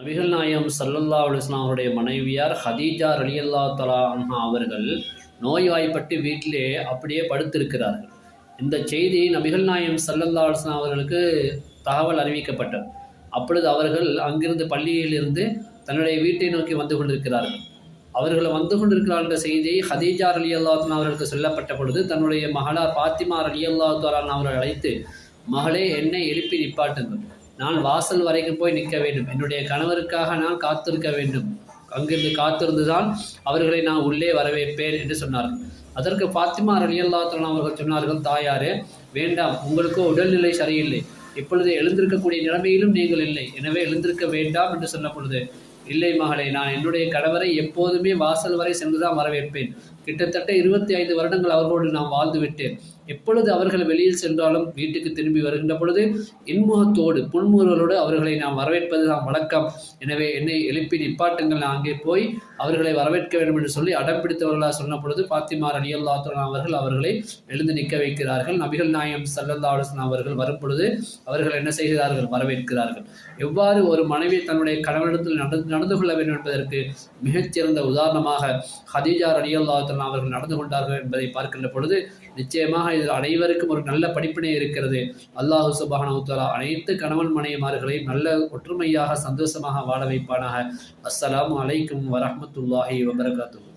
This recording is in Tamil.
நபிகள் நாயம் சல்லல்லா அலுவலாம் அவருடைய மனைவியார் ஹதீஜா ரலியல்லா தலா அன்ஹா அவர்கள் நோய்வாய்ப்பட்டு வீட்டிலே அப்படியே படுத்திருக்கிறார்கள். இந்த செய்தி நபிகள் நாயம் சல்லல்லா அலுவலாம் அவர்களுக்கு தகவல் அறிவிக்கப்பட்டது. அப்பொழுது அவர்கள் அங்கிருந்து பள்ளியிலிருந்து தன்னுடைய வீட்டை நோக்கி வந்து கொண்டிருக்கிறார்கள். அவர்கள் வந்து கொண்டிருக்கிறார் என்ற செய்தியை ஹதீஜா அலி அல்லாத்தான் அவர்களுக்கு சொல்லப்பட்ட பொழுது தன்னுடைய மகளார் பாத்திமா அலி அல்லாத்தாலான் அவர்கள் அழைத்து மகளே என்னை எழுப்பி நிப்பாட்டுங்கள். நான் வாசல் வரைக்கும் போய் நிற்க வேண்டும். என்னுடைய கணவருக்காக நான் காத்திருக்க வேண்டும். அங்கிருந்து காத்திருந்துதான் அவர்களை நான் உள்ளே வரவேற்பேன் என்று சொன்னார்கள். அதற்கு ஃபாத்திமா ரலியல்லாத்தன் அவர்கள் சொன்னார்கள் தாயாரே வேண்டாம் உங்களுக்கோ உடல்நிலை சரியில்லை. இப்பொழுது எழுந்திருக்கக்கூடிய நிலைமையிலும் நீங்கள் இல்லை. எனவே எழுந்திருக்க வேண்டாம் என்று சொன்ன பொழுது இல்லை மகளே நான் என்னுடைய கணவரை எப்போதுமே வாசல் வரை சென்றுதான் வரவேற்பேன். கிட்டத்தட்ட இருபத்தி ஐந்து வருடங்கள் அவர்களோடு நான் வாழ்ந்துவிட்டேன். எப்பொழுது அவர்கள் வெளியில் சென்றாலும் வீட்டுக்கு திரும்பி வருகின்ற பொழுது இன்முகத்தோடு புன்முறுவலோடு அவர்களை நாம் வரவேற்பது தான் வழக்கம். எனவே என்னை எழுப்பி நிப்பாட்டுங்கள் நான் அங்கே போய் அவர்களை வரவேற்க வேண்டும் என்று சொல்லி அடம் பிடித்தவர்களாக சொன்ன பொழுது பாத்திமார் அலி அல்லாத்துடன் அவர்கள் அவர்களை எழுந்து நிற்க வைக்கிறார்கள். நபிகள் நாயம் சல்லல்லா அலுவலன் அவர்கள் வரும் பொழுது அவர்கள் என்ன செய்கிறார்கள்? வரவேற்கிறார்கள். எவ்வாறு ஒரு மனைவி தன்னுடைய கணவனிடத்தில் நடந்து நடந்து கொள்ள வேண்டும் என்பதற்கு மிகச்சிறந்த உதாரணமாக ஹதீஜா அலி அவர்கள் நடந்து கொண்டார்கள் என்பதை பார்க்கின்ற பொழுது நிச்சயமாக இதில் அனைவருக்கும் ஒரு நல்ல படிப்பினை இருக்கிறது. அல்லாஹு சுபானவுத்தலா அனைத்து கணவன் மனைவிமார்களையும் நல்ல ஒற்றுமையாக சந்தோஷமாக வாழ வைப்பானாக. அஸ்ஸலாம் அலைக்கும் வரமத்துல்லாஹி வபரகாத்து